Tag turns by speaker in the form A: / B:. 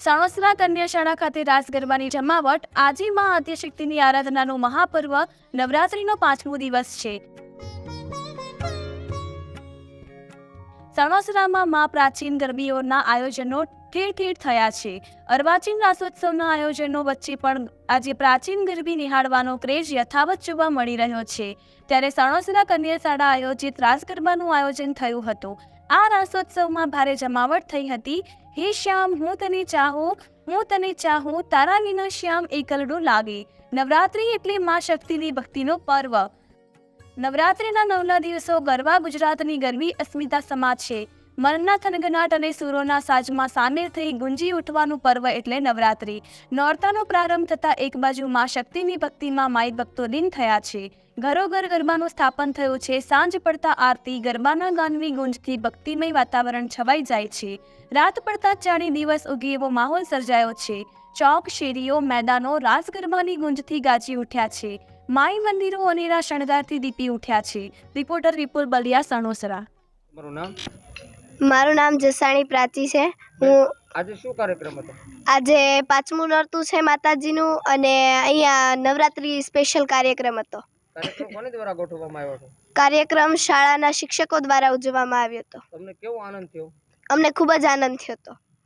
A: સણોસરા કન્યા શાળા ખાતે રાસ ગરબાની જમાવટ, આજે માં આદ્યશક્તિની આરાધનાનો મહાપર્વ, નવરાત્રિનો પાંચમો દિવસ છે. સણોસરામાં માં પ્રાચીન ગરબીઓના આયોજનો ઠેર ઠેર થયા છે. અર્વાચીન રાસોત્સવના આયોજનો વચ્ચે પણ આજે પ્રાચીન ગરબી નિહાળવાનો ક્રેઝ યથાવત જોવા મળી રહ્યો છે. ત્યારે સણોસરા કન્યા શાળા આયોજિત રાસ ગરબાનું આયોજન થયું હતું. આ રાસોત્સવમાં ભારે જમાવટ થઈ હતી. હે શ્યામ, હું તને ચાહું, હું તને ચાહું, તારા વિના શ્યામ એકલડું લાગે. નવરાત્રિ એટલે મા શક્તિની ભક્તિનો પર્વ. નવરાત્રિના નવના દિવસો ગરબા ગુજરાતની ગરબી અસ્મિતા સમા છે. મનના થનગનાટ અને સુરોના સાજમાં સામેલ થઈ ગુંજી ઉઠવાનું પર્વ એટલે નવરાત્રિ. નોરતાનો પ્રારંભ થતાં એક બાજુ માં શક્તિની ભક્તિમાં માઈ ભક્તો લીન થયા છે. ઘરોઘર ગરબાનું સ્થાપન થયું છે. સાંજ પડતા આરતી, ગરબાના ગાનની ગુંજથી ભક્તિમય વાતાવરણ છવાઈ જાય છે. રાત પડતા ચાણી દિવસ ઉગી એવો માહોલ સર્જાયો છે. ચોક, શેરીઓ, મેદાનો રાસ ગરબાની ગુંજથી ગાજી ઉઠ્યા છે. માઈ મંદિરો અનેરા શણગારથી દીપી ઉઠ્યા છે. રિપોર્ટર વિપુલ બલિયા સણોસરા.
B: મારું નામ?
C: મારું નામ જસાણી પ્રાચી છે. હું
B: આજે શું કાર્યક્રમ હતો?
C: આજે પાંચમું નોરતું છે માતાજીનું અને અહીંયા નવરાત્રિ સ્પેશિયલ કાર્યક્રમ હતો.
B: કાર્યક્રમ કોની દ્વારા ગોઠવવામાં આવ્યો હતો?
C: કાર્યક્રમ શાળાના શિક્ષકો દ્વારા ઉજવવામાં આવ્યો હતો.
B: તમને કેવો આનંદ થયો?
C: અમને ખૂબ જ આનંદ થયો હતો.